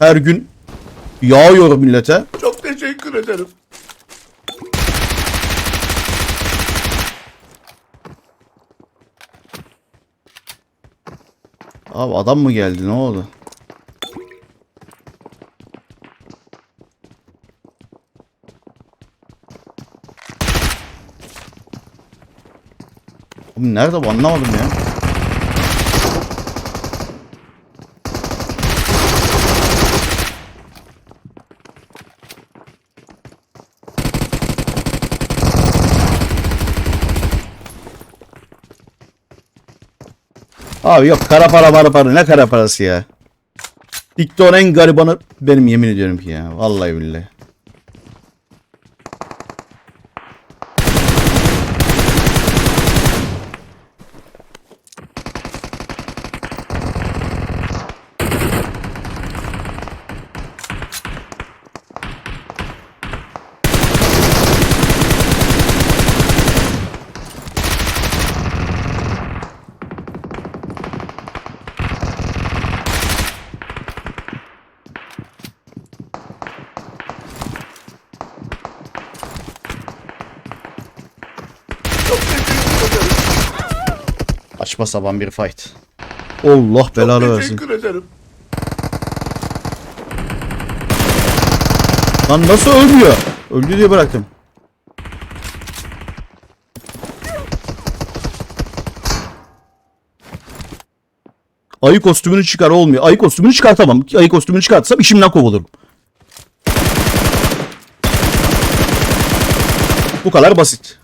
Her gün yağıyor millete. Çok teşekkür ederim. Abi adam mı geldi ne oldu? Oğlum nerede bu anlamadım ya. Abi yok kara para mara para ne kara parası ya. TikTok'un en garibanı benim yemin ediyorum ki ya. Vallahi billahi. Çok teşekkür ederim. Açma sapan bir fight. Allah belanı Çok versin. teşekkür ederim. Lan nasıl ölmüyor? Öldü diye bıraktım. Ayı kostümünü çıkar olmuyor. Ayı kostümünü çıkartamam. Ayı kostümünü çıkartsam işimden kovulurum. Bu kadar basit.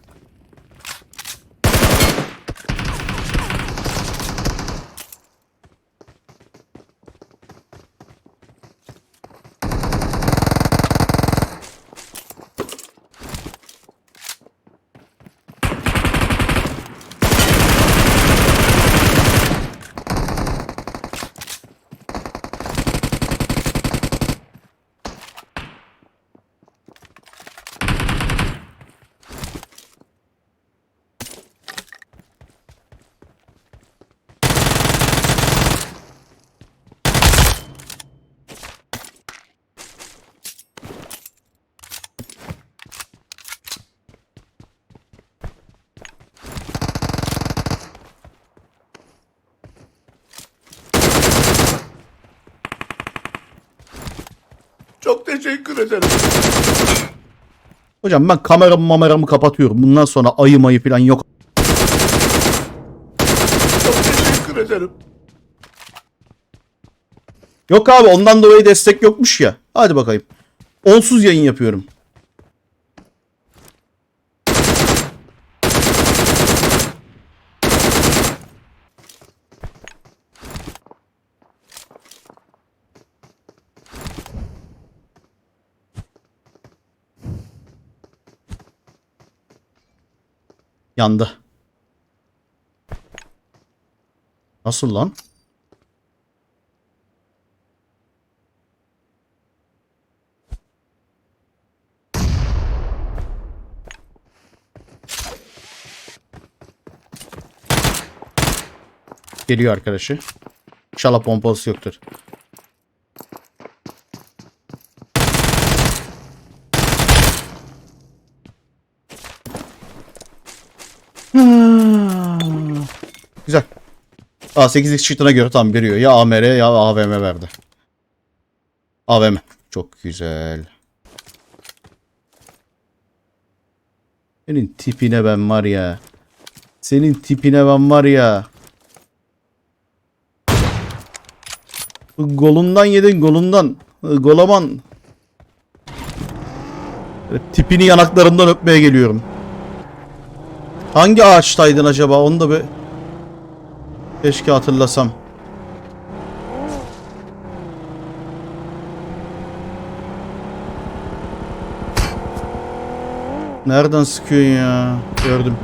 Çok teşekkür ederim. Hocam ben kameramı mameramı kapatıyorum. Bundan sonra ayı mayı falan yok. Çok teşekkür ederim. Yok abi ondan dolayı destek yokmuş ya. Hadi bakayım. Onsuz yayın yapıyorum. Yandı. Nasıl lan? Geliyor arkadaşı. İnşallah pompalısı yoktur. Hmm. Güzel. Aa 8x çıktığına göre tam veriyor. Ya AMR ya AVM verdi. AVM. Çok güzel. Senin tipine ben var ya. Senin tipine ben var ya. Golundan yedin golundan. Golaman. Böyle Tipini yanaklarından öpmeye geliyorum. Hangi ağaçtaydın acaba? Onu da bir keşke hatırlasam. Nereden sıkıyorsun ya? Gördüm.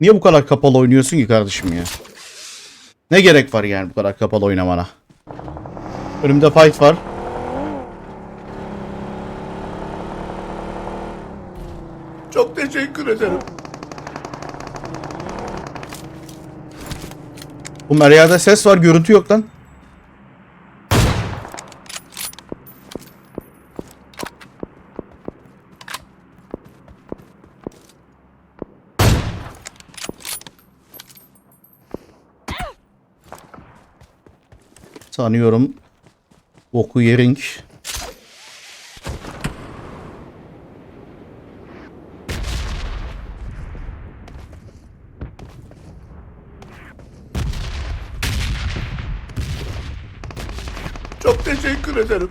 Niye bu kadar kapalı oynuyorsun ki kardeşim ya? Ne gerek var yani bu kadar kapalı oynamana? Önümde fight var. Çok teşekkür ederim. Bu Meryem'de ses var, görüntü yok lan. Sanıyorum boku yering. Çok teşekkür ederim.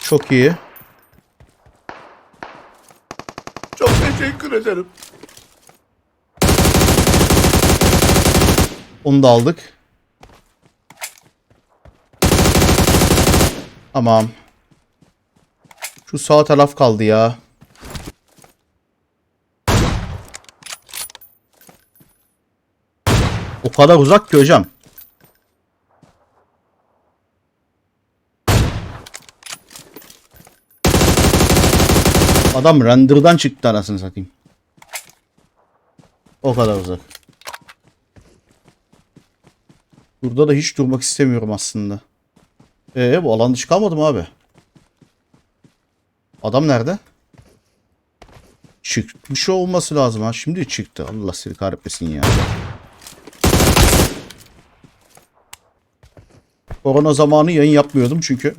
Çok iyi. Çok teşekkür ederim. Onu da aldık. Tamam. Şu sağ taraf kaldı ya. O kadar uzak ki hocam. Adam render'dan çıktı anasını satayım. O kadar uzak. Burada da hiç durmak istemiyorum aslında. Ee bu alan dışı kalmadı mı abi? Adam nerede? Çıkmış olması lazım ha. Şimdi çıktı. Allah seni kahretmesin ya. Korona zamanı yayın yapmıyordum çünkü.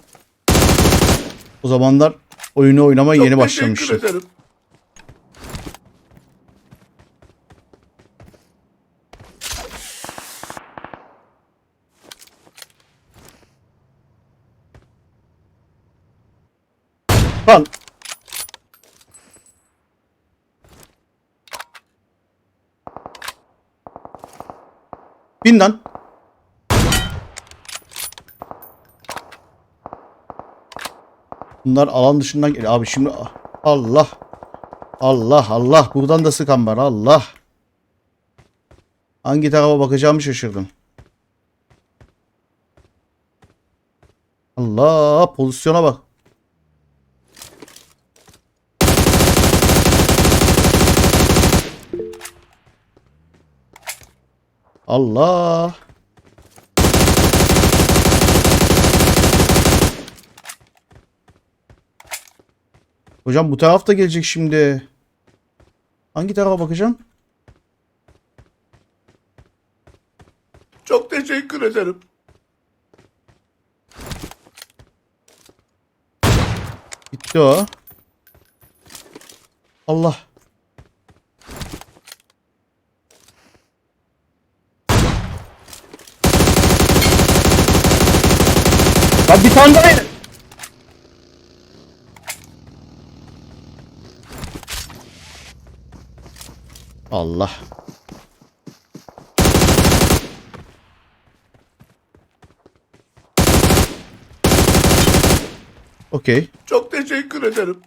O zamanlar oyunu oynamaya Çok yeni başlamıştım. Lan. Bin lan. Bunlar alan dışından geliyor. Abi şimdi Allah. Allah Allah. Buradan da sıkan var. Allah. Hangi tarafa bakacağımı şaşırdım. Allah. Pozisyona bak. Allah. Hocam bu taraf da gelecek şimdi. Hangi tarafa bakacağım? Çok teşekkür ederim. Gitti o. Allah. Lan bir tane daha. Allah. Okey. Çok teşekkür ederim.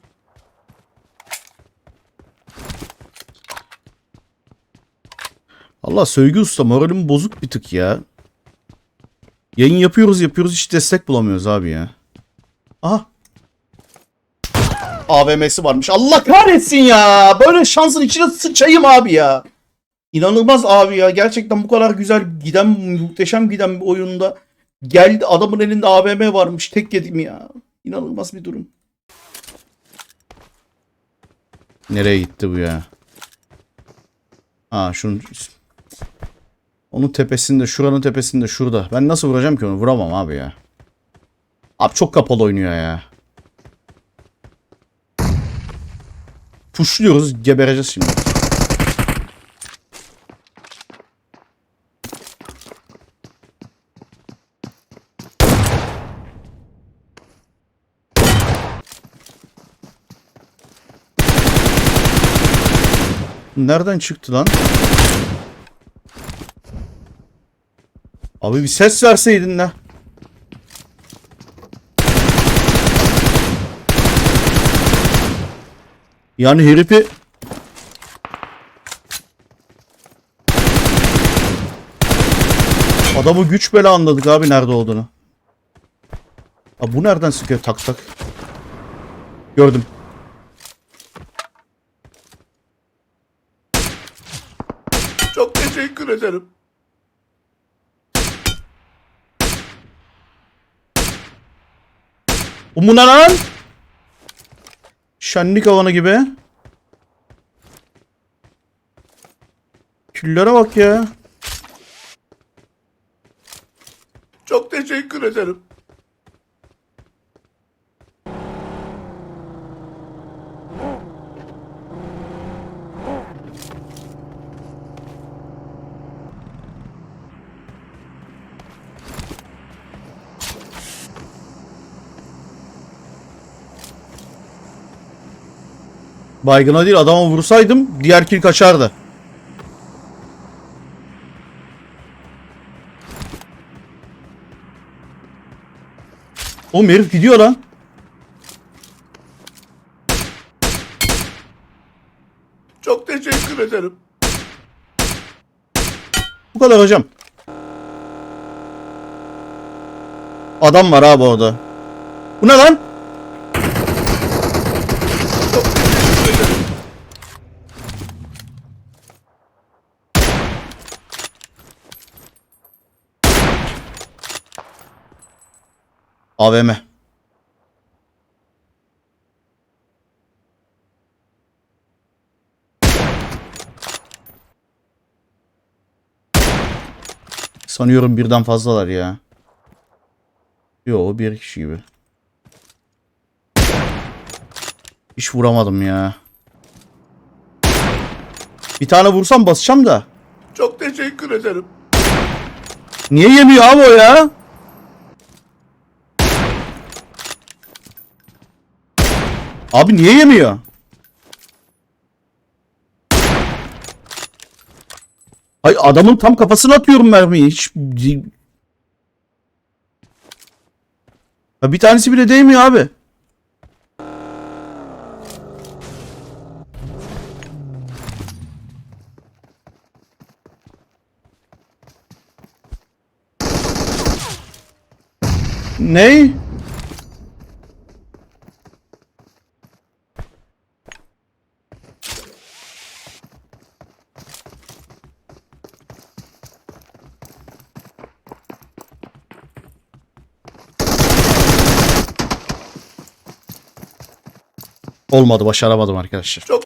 Allah Sövgü Usta moralim bozuk bir tık ya. Yayın yapıyoruz yapıyoruz hiç destek bulamıyoruz abi ya. Aha. AVM'si varmış. Allah kahretsin ya. Böyle şansın içine sıçayım abi ya. İnanılmaz abi ya. Gerçekten bu kadar güzel giden, muhteşem giden bir oyunda geldi adamın elinde AVM varmış. Tek yedim ya. İnanılmaz bir durum. Nereye gitti bu ya? Ha şunun onun tepesinde, şuranın tepesinde, şurada. Ben nasıl vuracağım ki onu? Vuramam abi ya. Abi çok kapalı oynuyor ya. Puşluyoruz, gebereceğiz şimdi. Nereden çıktı lan? Abi bir ses verseydin la. Yani herifi Adamı güç bela anladık abi nerede olduğunu. Abi bu nereden sıkıyor tak tak. Gördüm. Çok teşekkür ederim. Bu lan? Şenlik havanı gibi. Küllere bak ya. Çok teşekkür ederim. Baygına değil adama vursaydım diğer kill kaçardı. Oğlum herif gidiyor lan. Çok teşekkür ederim. Bu kadar hocam. Adam var abi orada. Bu ne lan? AVM. Sanıyorum birden fazlalar ya. Yo bir kişi gibi. Hiç vuramadım ya. Bir tane vursam basacağım da. Çok teşekkür ederim. Niye yemiyor abi o ya? Abi niye yemiyor? Ay adamın tam kafasına atıyorum mermiyi. Hiç... Ya bir tanesi bile değmiyor abi. Ney? Olmadı başaramadım arkadaşlar. Çok